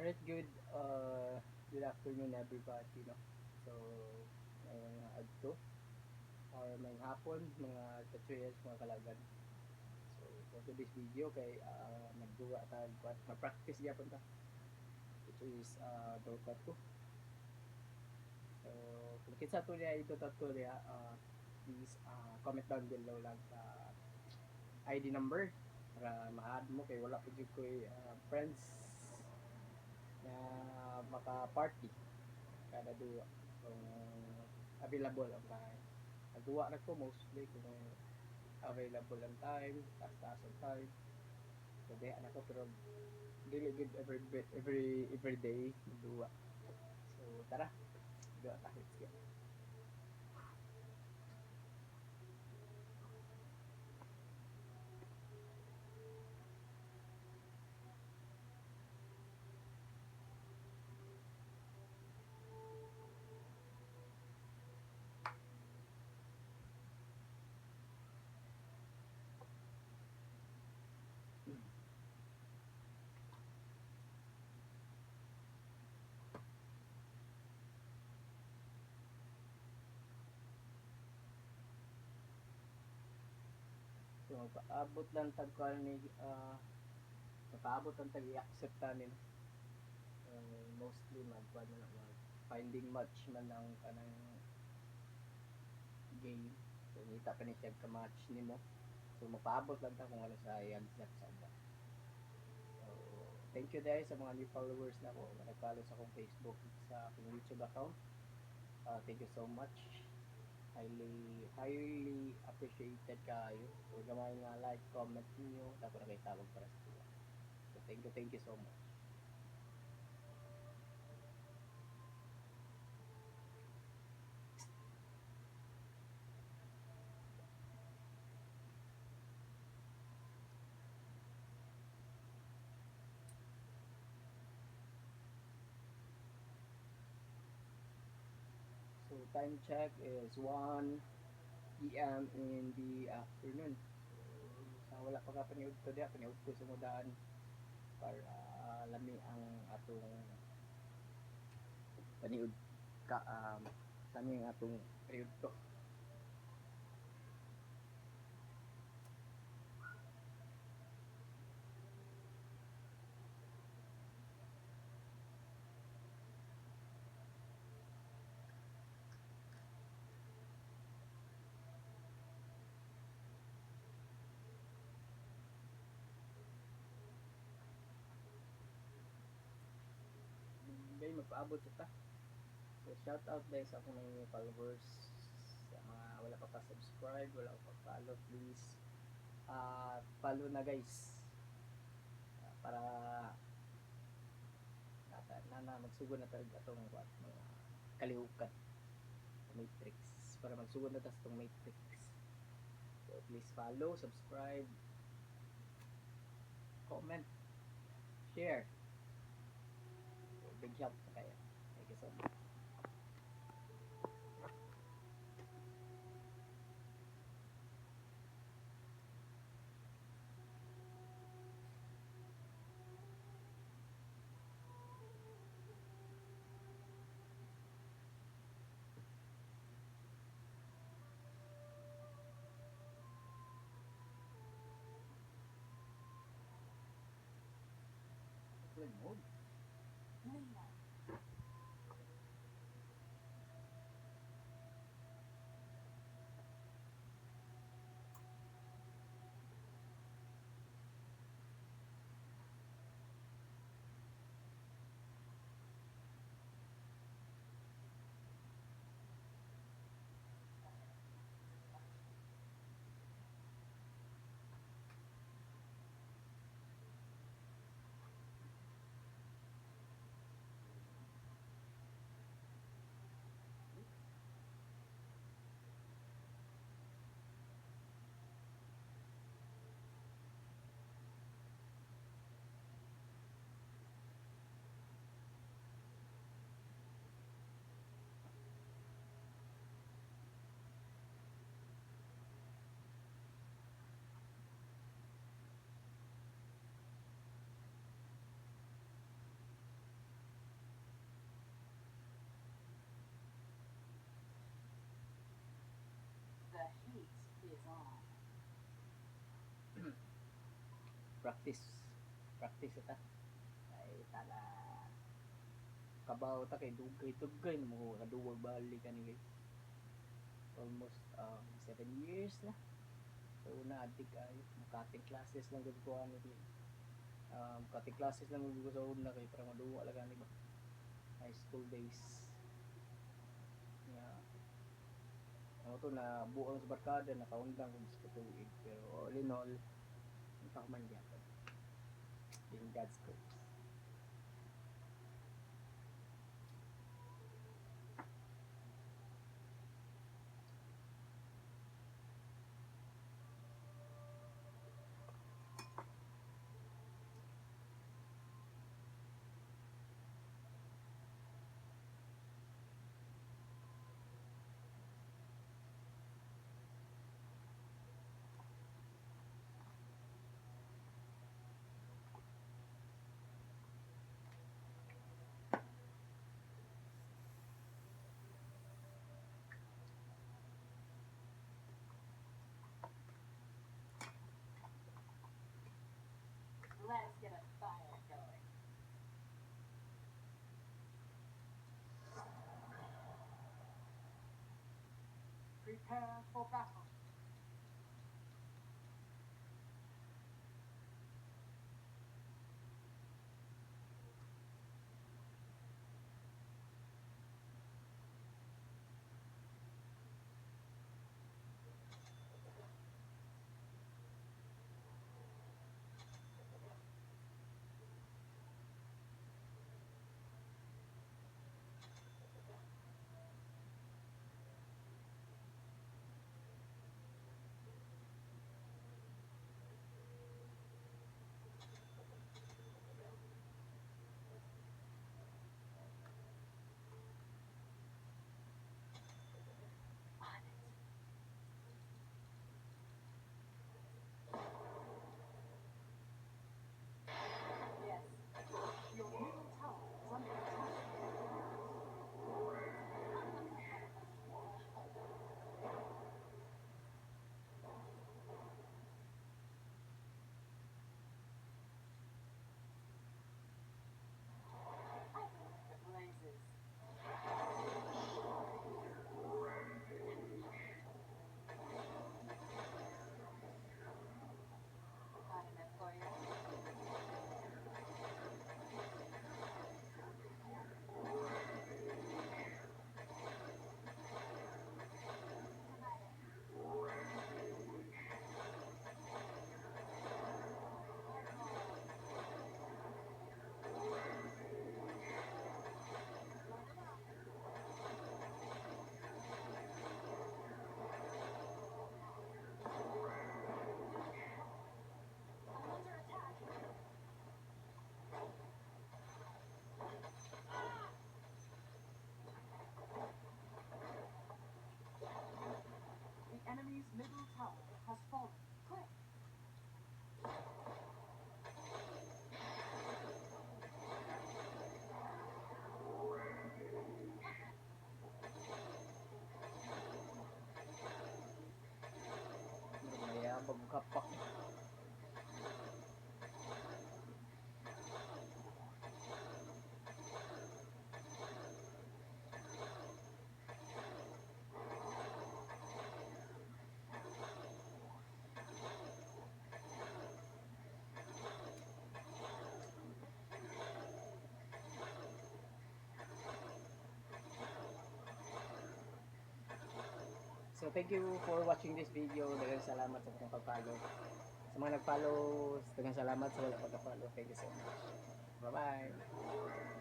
Alright, good. Uh, good afternoon everybody, no? So, ngayong uh, adto or may hapon, mga kachuyas, mga kalagan. So, for today's video, kay uh, nagduwa what ma-practice gyapon ta. Which is uh, Dota 2. So, kung kinsa to niya ito tato niya, uh, please uh, comment down below lang sa ID number para ma-add mo kay wala pa jud ko uh, friends maka-party kada duwa kung available ang time. Nagduwa na ko mostly kung available ang time, taas-taas ang time. So, diha na ko pero dili good every every every day duwa. So, tara. Duwa ta So, paabot lang tag ko ni uh, paabot lang tag i-accept tanin. Uh, mostly mag ano na mag finding match man ang kanang game. So, ngita pa ni siya ka match nimo. So, mapaabot lang ta kung ano sa i-accept sa ba. So, thank you guys sa mga new followers na ko. Nag-follow sa akong Facebook sa akong YouTube account. Uh, thank you so much highly highly appreciated kayo. So, gamay nga like, comment niyo tapos na para sa tuwa. So, thank you, thank you so much. So, time check is 1 p.m. in the afternoon. So, wala pa ka paniud to diya, paniud ko sa mudaan para ah, lami ang atong paniud ka um, lami ang atong period to. Magpaabot sa ta. So, shout out guys sa akong mga followers. Sa mga wala pa pa subscribe, wala pa pa follow, please. Ah, follow na guys. Ah, para nata na, na magsugod na tayo atong what, mga kalihukan matrix para magsugod na ta sa itong matrix so please follow subscribe comment share big help sa kayo. Thank you so much. Play mode. Practice. Practice ita ay tala. Kabaw ta kay dugay. Dugay mo kaduwag bali ka ni guys almost um, seven years na. So na adik kayo cutting classes lang gud ko ano di. Um, cutting classes lang gud ko sa una kay para maduwa lang ni ba high school days. Ako to na buong sa barkada nakaundang kung sa pero all in all ang man diyan in God's Prepare for battle. Enemy's middle tower has fallen. Quick! Thank you for watching this video. Daghang salamat sa pag-follow. Sa mga nag-follow, daghang salamat sa wala pag-follow. Thank you so much. Bye-bye.